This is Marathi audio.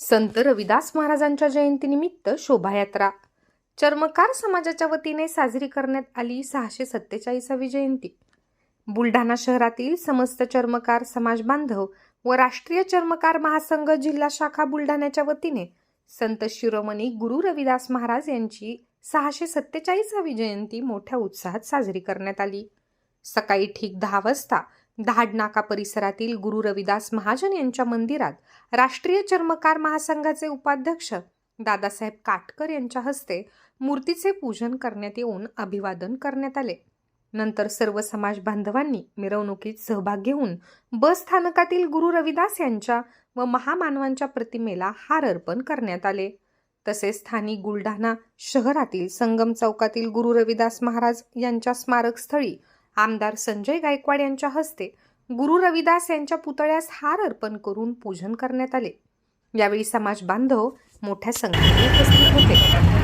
संत रविदास महाराजांच्या जयंतीनिमित्त शोभायात्रा. चर्मकार समाजाच्या वतीने साजरी करण्यात आली सहाशे सत्तेचाळीसावी जयंती. बुलढाणा शहरातील समस्त चर्मकार समाज बांधव व राष्ट्रीय चर्मकार महासंघ जिल्हा शाखा बुलढाण्याच्या वतीने संत शिरोमणी गुरु रविदास महाराज यांची सहाशे सत्तेचाळीसावी जयंती मोठ्या उत्साहात साजरी करण्यात आली. सकाळी ठीक दहा वाजता धाडनाका परिसरातील गुरु रविदास महाजन यांच्या मंदिरात राष्ट्रीय चर्मकार महासंघाचे उपाध्यक्ष दादासाहेब काटकर यांच्या हस्ते मूर्तीचे पूजन करण्यात येऊन अभिवादन करण्यात आले. नंतर सर्व समाज बांधवांनी मिरवणुकीत सहभाग घेऊन बस स्थानकातील गुरु रविदास यांच्या व महामानवांच्या प्रतिमेला हार अर्पण करण्यात आले. तसेच स्थानिक बुलढाणा शहरातील संगम चौकातील गुरु रविदास महाराज यांच्या स्मारकस्थळी आमदार संजय गायकवाड यांच्या हस्ते गुरु रविदास यांच्या पुतळ्यास हार अर्पण करून पूजन करण्यात आले. यावेळी समाज बांधव मोठ्या संख्येने उपस्थित होते.